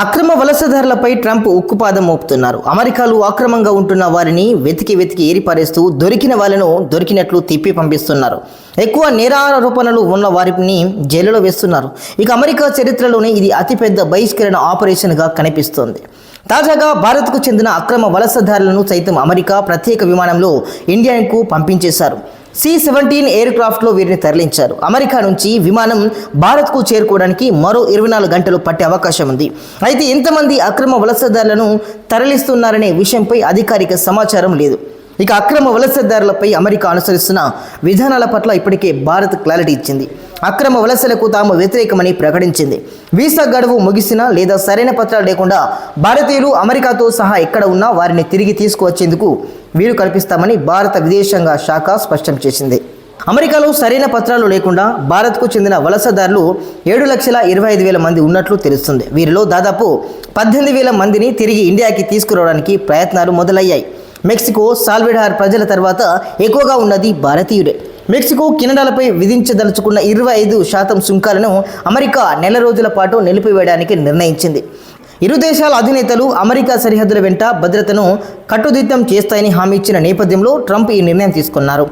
అక్రమ వలసదారులపై ట్రంప్ ఉక్కుపాదం మోపుతున్నారు. అమెరికాలో అక్రమంగా ఉంటున్న వారిని వెతికి వెతికి ఏరిపారేస్తూ దొరికిన వాళ్ళను దొరికినట్లు తిప్పి పంపిస్తున్నారు. ఎక్కువ నేరారోపణలు ఉన్న వారిని జైలులో వేస్తున్నారు. ఇక అమెరికా చరిత్రలోనే ఇది అతిపెద్ద బహిష్కరణ ఆపరేషన్గా కనిపిస్తోంది. తాజాగా భారత్కు చెందిన అక్రమ వలసదారులను సైతం అమెరికా ప్రత్యేక విమానంలో ఇండియాకు పంపించేశారు. సి సెవెంటీన్ ఎయిర్ క్రాఫ్ట్లో వీరిని తరలించారు. అమెరికా నుంచి విమానం భారత్కు చేరుకోవడానికి మరో ఇరవై నాలుగు గంటలు పట్టే అవకాశం ఉంది. అయితే ఎంతమంది అక్రమ వలసదారులను తరలిస్తున్నారనే విషయంపై అధికారిక సమాచారం లేదు. ఇక అక్రమ వలసదారులపై అమెరికా అనుసరిస్తున్న విధానాల పట్ల ఇప్పటికే భారత్ క్లారిటీ ఇచ్చింది. అక్రమ వలసలకు తాము వ్యతిరేకమని ప్రకటించింది. వీసా గడువు ముగిసినా లేదా సరైన పత్రాలు లేకుండా భారతీయులు అమెరికాతో సహా ఎక్కడ ఉన్నా వారిని తిరిగి తీసుకువచ్చేందుకు వీలు కల్పిస్తామని భారత విదేశాంగ శాఖ స్పష్టం చేసింది. అమెరికాలో సరైన పత్రాలు లేకుండా భారత్కు చెందిన వలసదారులు ఏడు లక్షల ఇరవై ఐదు వేల మంది ఉన్నట్లు తెలుస్తుంది. వీరిలో దాదాపు పద్దెనిమిది వేల మందిని తిరిగి ఇండియాకి తీసుకురావడానికి ప్రయత్నాలు మొదలయ్యాయి. మెక్సికో సాల్వెడార్ ప్రజల తర్వాత ఎక్కువగా ఉన్నది భారతీయుడే. మెక్సికో కెనడాలపై విధించదలుచుకున్న ఇరవై ఐదు శాతం సుంకాలను అమెరికా నెల రోజుల పాటు నిలిపివేయడానికి నిర్ణయించింది. ఇరు దేశాల అధినేతలు అమెరికా సరిహద్దుల వెంట భద్రతను కట్టుదిట్టం చేస్తాయని హామీ ఇచ్చిన నేపథ్యంలో ట్రంప్ ఈ నిర్ణయం తీసుకున్నారు.